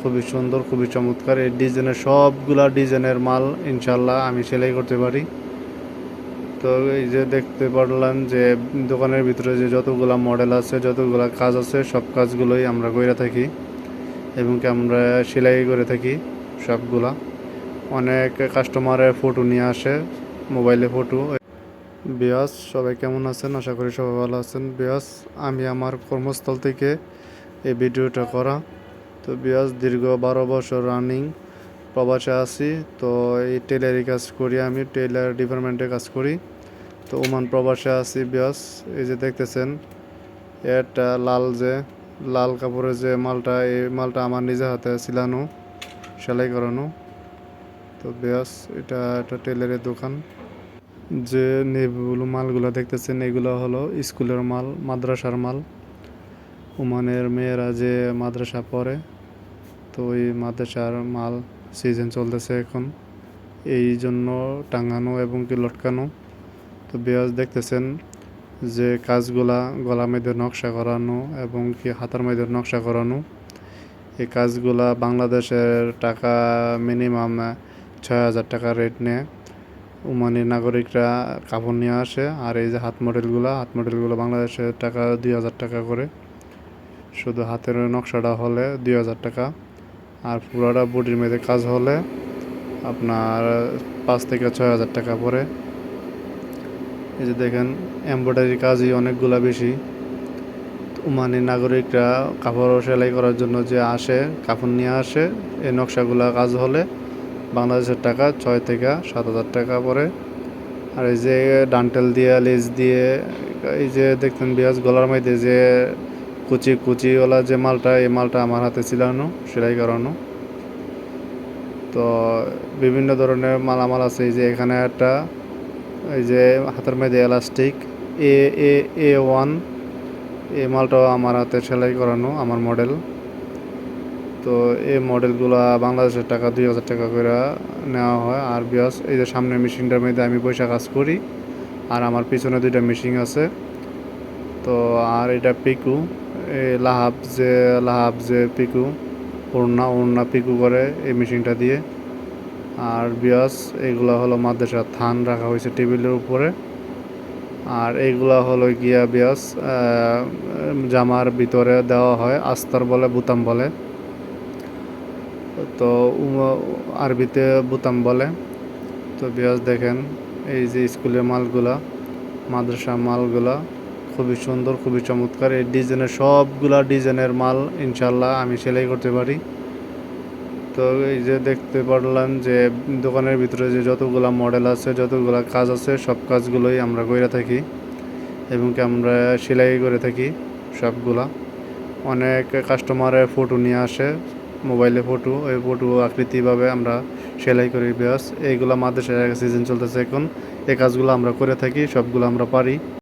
খুবই সুন্দর, খুবই চমৎকার। এই ডিজাইনের সবগুলা ডিজাইনের মাল ইনশাল্লাহ আমি সেলাই করতে পারি। তো এই যে দেখতে পারলাম যে দোকানের ভিতরে যে যতগুলা মডেল আছে, যতগুলা কাজ আছে, সব কাজগুলোই আমরা করে থাকি এবং আমরা সেলাই করে থাকি সবগুলা। অনেক কাস্টমারের ফটো নিয়ে আসে, মোবাইলে ফটো। বিয়াস, সবাই কেমন আছেন? আশা করি সবাই ভালো আছেন। বিয়াস, আমি আমার কর্মস্থল থেকে এই ভিডিওটা করা তো বিয়াস দীর্ঘ বারো বছর রানিং প্রবাসে আছি। তো এই টেলারি কাজ করি আমি টেলার ডিপার্টমেন্টে কাজ করি। তো ওমান প্রবাসে আছি বিয়াস এই যে দেখতেছেন, এটা লাল যে, লাল কাপড়ের যে মালটা, এই মালটা আমার নিজে হাতে সিলানো সেলাই করানো। তো বিয়াস এটা একটা টেলারের দোকান। যে নেবুলো মালগুলো দেখতেছেন, এগুলো হলো স্কুলের মাল, মাদ্রাসার মাল। ওমানের মেয়েরা যে মাদ্রাসা পড়ে তো ওই মাদ্রাসার মাল সিজন চলতেছে এখন। এই জন্য টাঙানো এবং কি লটকানো। তো বেয়াজ দেখতেছেন যে কাজগুলা গলা মধ্যে নকশা করানো এবং কি হাতার মধ্যে নকশা করানো। এই কাজগুলা বাংলাদেশের টাকা মিনিমাম ছয় হাজার টাকা রেট নেয় ওমানি নাগরিকরা কাপড় নিয়ে আসে। আর এই যে হাত মডেলগুলো হাত মডেলগুলো বাংলাদেশের টাকা দুই হাজার টাকা করে। শুধু হাতের নকশাটা হলে দুই হাজার টাকা। আর পুরোটা বডির মধ্যে কাজ হলে আপনার পাঁচ থেকে ছয় হাজার টাকা পড়ে। এই যে দেখেন এমব্রয়ডারি কাজই অনেকগুলা বেশি। ওমানি নাগরিকরা কাপড় সেলাই করার জন্য যে আসে, কাপড় নিয়ে আসে, এই নকশাগুলা কাজ হলে বাংলাদেশের টাকা ছয় থেকে সাত হাজার টাকা পরে আর এই যে ডান্টেল দিয়ে লেজ দিয়ে, এই যে দেখতেন বিয়াজ গলার মধ্যে যে কুচি কুচিওয়ালা যে মালটা, এই মালটা আমার হাতে ছিলানো সেলাই করানো। তো বিভিন্ন ধরনের মালামাল আছে, এই যে এখানে একটা, এই যে হাতের মধ্যে এলাস্টিক, এ এ এ ওয়ান, এই মালটাও আমার হাতে সেলাই করানো, আমার মডেল। তো এই মডেলগুলো বাংলাদেশের টাকা দুই হাজার টাকা করে নেওয়া হয়। আর বিয়াস, এই যে সামনে মেশিনটার মধ্যে আমি পয়সা কাজ করি, আর আমার পিছনে দুইটা মেশিন আছে। তো আর এটা পিকু লাহাব যে লাহাব যে পিকু, ওড়না ওড়না পিকু করে এই মেশিনটা দিয়ে। আর বিয়াস, এগুলো হলো মাদ্রাসার থান রাখা হয়েছে টেবিলের উপরে। আর এইগুলা হলো গিয়া বিয়াস জামার ভিতরে দেওয়া হয়, আস্তর বলে, বুতাম বলে। তো আরবিতে বুতাম বলে। তো বিয়াস দেখেন, এই যে স্কুলের মালগুলা মাদ্রাসা মালগুলা খুবই সুন্দর, খুবই চমৎকার। এই ডিজাইনের সবগুলা ডিজাইনের মাল ইনশাল্লাহ আমি সেলাই করতে পারি। তো এই যে দেখতে পারলাম যে দোকানের ভিতরে যে যতগুলা মডেল আছে, যতগুলা কাজ আছে, সব কাজগুলোই আমরা করে থাকি এবং কি আমরা সেলাই করে থাকি সবগুলা। অনেক কাস্টমারের ফটো নিয়ে আসে মোবাইলে ফটো ওই ফটো আকৃতিভাবে আমরা সেলাই করি ব্যাস। এইগুলো মাদ্রাসার সিজন চলতেছে এখন। এই কাজগুলো আমরা করে থাকি, সবগুলো আমরা পারি।